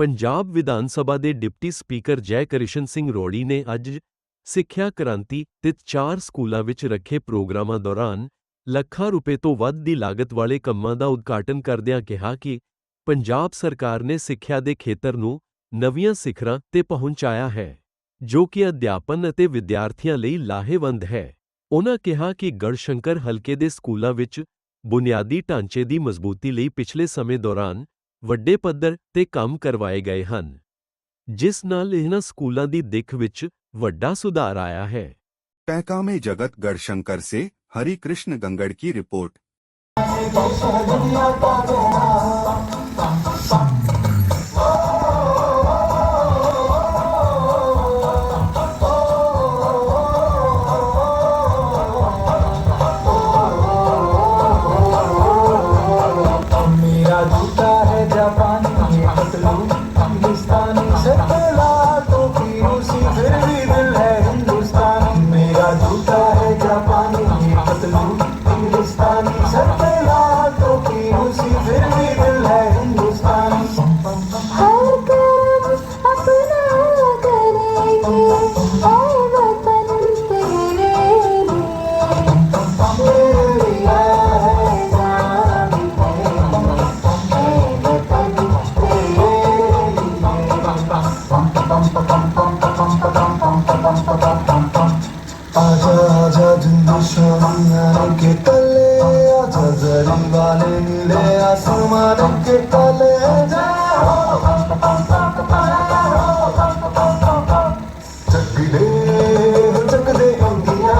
ਪੰਜਾਬ ਵਿਧਾਨ ਸਭਾ ਦੇ deputy speaker ਜੈ ਕ੍ਰਿਸ਼ਨ ਸਿੰਘ ਰੋੜੀ ਨੇ ਅੱਜ ਸਿੱਖਿਆ ਕ੍ਰਾਂਤੀ ਤੇ ਚਾਰ ਸਕੂਲਾਂ ਵਿੱਚ ਰੱਖੇ ਪ੍ਰੋਗਰਾਮਾਂ ਦੌਰਾਨ ਲੱਖਾਂ ਰੁਪਏ ਤੋਂ ਵੱਧ ਦੀ ਲਾਗਤ ਵਾਲੇ ਕੰਮਾਂ ਦਾ ਉਦਘਾਟਨ ਕਰਦਿਆਂ ਕਿਹਾ ਕਿ ਪੰਜਾਬ ਸਰਕਾਰ ਨੇ ਸਿੱਖਿਆ ਦੇ ਖੇਤਰ ਨੂੰ ਨਵੀਆਂ ਸਿਖਰਾਂ ਤੇ ਪਹੁੰਚਾਇਆ ਹੈ, ਜੋ ਕਿ ਅਧਿਆਪਨ ਅਤੇ ਵਿਦਿਆਰਥੀਆਂ ਲਈ ਲਾਹੇਵੰਦ ਹੈ। ਉਹਨਾਂ ਕਿਹਾ ਕਿ ਗੜਸ਼ੰਕਰ ਹਲਕੇ ਦੇ ਸਕੂਲਾਂ ਵਿੱਚ ਬੁਨਿਆਦੀ ਢਾਂਚੇ ਦੀ ਮਜ਼ਬੂਤੀ ਲਈ ਪਿਛਲੇ ਸਮੇਂ ਦੌਰਾਨ ਵੱਡੇ ਪੱਧਰ ਤੇ ਕੰਮ ਕਰਵਾਏ ਗਏ ਹਨ ਜਿਸ ਨਾਲ ਇਹਨਾਂ ਸਕੂਲਾਂ ਦੀ ਦਿੱਖ ਵਿੱਚ ਵੱਡਾ ਸੁਧਾਰ ਆਇਆ ਹੈ पैका में जगत गढ़शंकर से हरि कृष्ण गंगड़ की रिपोर्ट आजा आजा हिंदुस्तानी आने के तले आजा जरी वाले नीले आसमान के तले चकले चकले अंगिया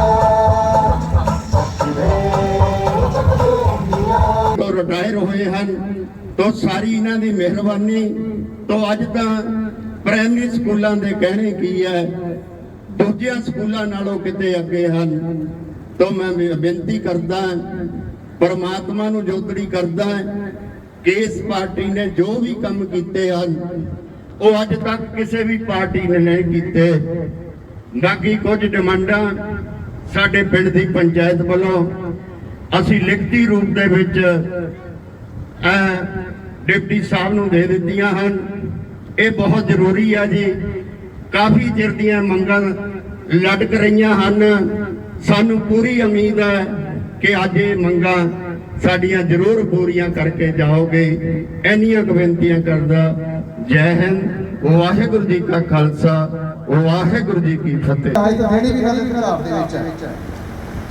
चकले चकले अंगिया ਤੋਂ ਰਿਟਾਇਰ ਹੋਏ ਹਨ ਤੋਂ ਸਾਰੀ ਇਹਨਾਂ ਦੀ ਮਿਹਰਬਾਨੀ ਤੋਂ ਅੱਜ ਤਾਂ ਪ੍ਰਾਇਮਰੀ ਸਕੂਲਾਂ ਦੇ ਕਹਿਣੇ ਕੀ ਹੈ ਦੂਜਿਆਂ ਸਕੂਲਾਂ ਨਾਲੋਂ ਕਿਤੇ ਅੱਗੇ ਹਨ। ਤੋਂ ਮੈਂ ਬੇਨਤੀ ਕਰਦਾ ਪਰਮਾਤਮਾ ਨੂੰ ਜੋਤੜੀ ਕਰਦਾ ਕਿ ਇਸ ਪਾਰਟੀ ਨੇ ਜੋ ਵੀ ਕੰਮ ਕੀਤੇ ਹਨ, ਉਹ ਅੱਜ ਤੱਕ ਕਿਸੇ ਵੀ ਪਾਰਟੀ ਨੇ ਨਹੀਂ ਕੀਤੇ। ਨਾ ਕਿ ਕੁਝ ਡਿਮਾਂਡਾਂ ਸਾਡੇ ਪਿੰਡ ਦੀ ਪੰਚਾਇਤ ਵੱਲੋਂ ਅਸੀਂ ਲਿਖਤੀ ਰੂਪ ਦੇ ਵਿੱਚ ਡਿਪਟੀ ਸਾਹਿਬ ਨੂੰ ਦੇ ਦਿੱਤੀਆਂ ਹਨ। ਇਹ ਬਹੁਤ ਜ਼ਰੂਰੀ ਆ ਜੀ। ਕਾਫੀ ਚਿਰ ਦੀਆਂ ਮੰਗਾਂ ਲਟਕ ਰਹੀਆਂ ਹਨ। ਸਾਨੂੰ ਪੂਰੀ ਉਮੀਦ ਹੈ ਕਿ ਅੱਜ ਇਹ ਮੰਗਾਂ ਸਾਡੀਆਂ ਜ਼ਰੂਰ ਪੂਰੀਆਂ ਕਰਕੇ ਜਾਓਗੇ। ਇੰਨੀਆਂ ਕੁ ਬੇਨਤੀਆਂ ਕਰਦਾ, ਜੈ ਹਿੰਦ, ਵਾਹਿਗੁਰੂ ਜੀ ਕਾ ਖਾਲਸਾ, ਵਾਹਿਗੁਰੂ ਜੀ ਕੀ ਫਤਿਹ। ਅੱਜ ਤਾਂ ਦੇਣੀ ਵੀ ਗੱਲ ਘਰ ਦੇ ਵਿੱਚ ਹੈ।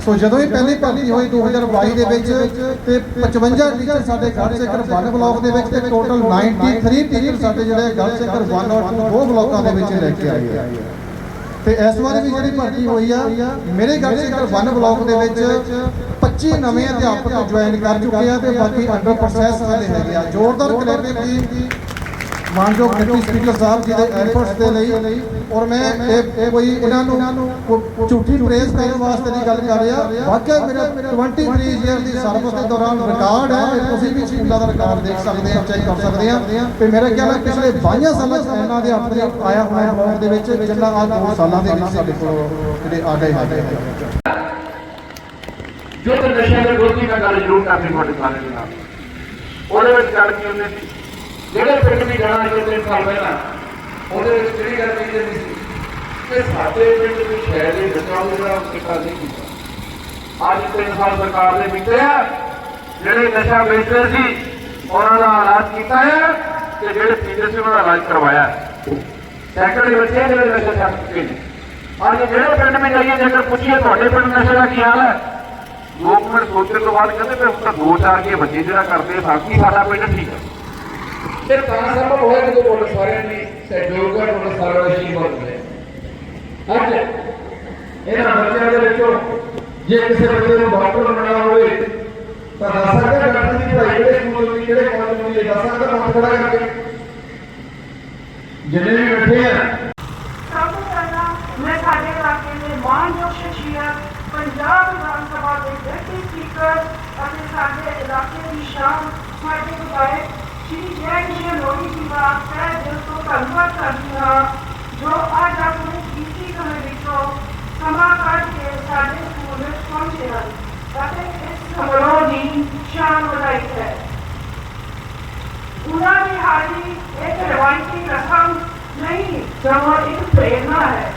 ਸੋ ਜਦੋਂ ਇਹ ਪਹਿਲੀ ਭਰਤੀ ਹੋਈ 2022 ਦੇ ਵਿੱਚ, ਤੇ 55 ਟੀਚਰ ਸਾਡੇ ਘਰ 1 ਬਲਾਕ ਦੇ ਵਿੱਚ, ਤੇ ਟੋਟਲ 93 ਟੀਚਰ ਸਾਡੇ ਜਿਹੜੇ ਘਰ 1 ਔਰ 2 ਦੋ ਬਲਾਕਾਂ ਦੇ ਵਿੱਚ ਲੈ ਕੇ ਆਏ ਆ। ਤੇ ਇਸ ਵਾਰ ਵੀ ਜਿਹੜੀ ਭਰਤੀ ਹੋਈ ਆ, ਮੇਰੇ ਘਰ 1 ਬਲਾਕ ਦੇ ਵਿੱਚ 25 ਨਵੇਂ ਅਧਿਆਪਕ ਜੁਆਇਨ ਕਰ ਚੁੱਕੇ ਆ ਤੇ ਬਾਕੀ ਅੰਡਰ ਪ੍ਰੋਸੈਸ ਵਾਲੇ ਹੈਗੇ ਆ। ਜ਼ੋਰਦਾਰ ਕਲੈਪਿੰਗ ਮਾਨਯੋਗ ਡਿਪਟੀ ਸਪੀਕਰ ਸਾਹਿਬ ਜੀ ਦੇ ਐਫਰਟਸ ਦੇ ਲਈ ਔਰ ਮੈਂ ਇਹ ਇਹ ਕੋਈ ਇਹਨਾਂ ਨੂੰ ਕੋ- ਝੂਠੀ ਪ੍ਰੇਸ ਕਰਨ ਵਾਸਤੇ ਨਹੀਂ ਗੱਲ ਕਰ ਰਿਹਾ। ਵਾਕਿਆ ਮੇਰਾ 23 ਇਅਰ ਦੀ ਸਰਵਿਸ ਦੇ ਦੌਰਾਨ ਰਿਕਾਰਡ ਹੈ। ਇਹ ਤੁਸੀਂ ਵੀ ਸਕੂਲਾਂ ਦਾ ਰਿਕਾਰਡ ਦੇਖ ਸਕਦੇ ਆ ਚੈੱਕ ਕਰ ਸਕਦੇ ਆ ਤੇ ਮੇਰਾ ਖਿਆਲ ਹੈ ਪਿਛਲੇ 22 ਸਾਲਾਂ 'ਚ ਇਹਨਾਂ ਦੇ ਆਪਣੇ ਆਇਆ ਹੋਇਆ ਬਲਾਕ ਦੇ ਵਿੱਚ, ਜਿੰਨਾ ਆ ਦੋ ਸਾਲਾਂ ਦੇ ਵਿੱਚ ਸਾਡੇ ਕੋਲ ਜਿਹੜੇ ਆ ਗਏ ਹੈਗੇ ਆ। ਜੋ ਤੇ ਨਸ਼ਿਆਂ ਦੇ ਵਿਰੋਧੀ ਦਾ ਗੱਲ ਜ਼ਰੂਰ ਕਰਨੀ ਤੁਹਾਡੇ ਸਾਰੇ ਦੇ ਨਾਲ। ਉਹਦੇ ਵਿੱਚ ਗੱਲ ਕੀ ਹੁੰਦੀ ਸੀ? ਜਿਹੜੇ ਪਿੰਡ ਵੀ ਜਾਣਾ ਜੋ ਤਿੰਨ ਸਾਲ ਪਹਿਲਾਂ, ਉਹਦੇ ਵਿੱਚ ਕਿਹੜੀ ਗੱਲ ਕਹੀ ਜਾਂਦੀ ਸੀ ਕਿ ਸਾਡੇ ਪਿੰਡ ਵਿੱਚ ਸ਼ਹਿਰ ਦੇ ਬਚਾਓ ਜਿਹੜਾ ਉਸ ਨਹੀਂ ਕੀਤਾ। ਅੱਜ ਤਿੰਨ ਸਾਲ ਸਰਕਾਰ ਨੇ ਬੀਤੇ ਜਿਹੜੇ ਨਸ਼ਾ ਵੇਚਦੇ ਸੀ, ਉਹਨਾਂ ਦਾ ਇਲਾਜ ਕੀਤਾ ਹੈ ਤੇ ਜਿਹੜੇ ਪੀਂਦੇ ਸੀ ਉਹਨਾਂ ਦਾ ਇਲਾਜ ਕਰਵਾਇਆ ਹੈ। ਸੈਕਟਰੀ ਬੱਚੇ ਜਿਹੜੇ ਨਸ਼ਾ ਛੱਡ ਚੁੱਕੇ ਨੇ। ਅੱਜ ਜਿਹੜੇ ਪਿੰਡ ਵਿੱਚ ਜਾਈਏ, ਜੇਕਰ ਪੁੱਛੀਏ, ਤੁਹਾਡੇ ਪਿੰਡ ਨਸ਼ੇ ਦਾ ਕੀ ਹਾਲ ਹੈ? ਲੋਕ ਮਿੰਟ ਸੋਚਣ ਤੋਂ ਬਾਅਦ ਕਹਿੰਦੇ ਵੀ ਹੁਣ ਤਾਂ ਦੋ ਚਾਰ ਕੇ ਬੱਚੇ ਜਿਹੜਾ ਕਰਦੇ ਬਾਕੀ ਸਾਡਾ ਪਿੰਡ ਠੀਕ ਹੈ। ਫਿਰ ਤਾਂ ਸੰਭਵ ਹੋਇਆ ਜਦੋਂ ਪੁਲਿਸ ਸਾਰਿਆਂ ਨੇ ਸਹਿਯੋਗ ਕਰ ਪੁਲਿਸ ਸਾਰਿਆਂ ਦਾ ਸ਼ੀਰ ਬਣ ਗਏ ਅੱਜ ਇਹਨਾਂ ਬੱਚਿਆਂ ਦੇ ਵਿੱਚੋਂ ਜੇ ਕਿਸੇ ਬੱਚੇ ਨੂੰ ਡਾਕਟਰ ਬਣਾਉਣਾ ਹੋਵੇ ਤਾਂ ਦੱਸ ਸਕਦਾ ਡਾਕਟਰ ਦੀ ਪੜ੍ਹਾਈ ਕਿਹੜੇ ਸਕੂਲ ਵਿੱਚ ਕਿਹੜੇ ਕਾਲਜ ਵਿੱਚ ਦੱਸ ਸਕਦਾ ਹੱਥ ਖੜਾ ਕਰਕੇ ਜਿੰਨੇ ਵੀ ਬੈਠੇ ਆ ਸਭ ਤੋਂ ਪਹਿਲਾਂ ਮੈਂ ਸਾਡੇ ਇਲਾਕੇ ਦੇ ਮਾਨਯੋਗ ਸ਼ਖਸੀਅਤ ਪੰਜਾਬ ਵਿਧਾਨ ਸਭਾ ਦੇ ਡਿਪਟੀ ਸਪੀਕਰ ਅਤੇ ਸਾਡੇ ਇਲਾਕੇ ਦੀ ਸ਼ਾਨ ਸਾਡੇ ਵਿਧਾਇਕ ਸ਼੍ਰੀ ਜੈ ਕਿਸ਼ਨ ਰੋੜੀ ਜੀ ਦਾ ਤਹਿ ਦਿਲ ਤੋਂ ਧੰਨਵਾਦ ਕਰਦੀ ਹਾਂ ਜੋ ਅੱਜ ਆਪਣੇ ਕੀਮਤੀ ਸਮੇਂ ਵਿੱਚੋਂ ਸਮਾਂ ਕੱਢ ਕੇ ਸਾਡੇ ਸਕੂਲ ਵਿੱਚ ਪਹੁੰਚੇ ਹਨ ਅਤੇ ਇਸ ਸਮਾਰੋਹ ਦੀ ਸ਼ਾਨ ਵਧਾਈ ਹੈ ਉਹਨਾਂ ਦੀ ਹਾਜ਼ਰੀ ਇੱਕ ਰਵਾਇਤੀ ਸਗੋਂ ਇੱਕ ਪ੍ਰੇਰਨਾ ਹੈ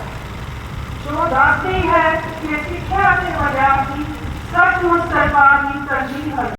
ਜੋ ਦੱਸਦੀ ਹੈ ਕਿ ਸਿੱਖਿਆ ਅਤੇ ਵਿਦਿਆਰਥੀ ਸੱਚਮੁੱਚ ਸਰਕਾਰ ਦੀ ਤਰਜੀਹ ਹਨ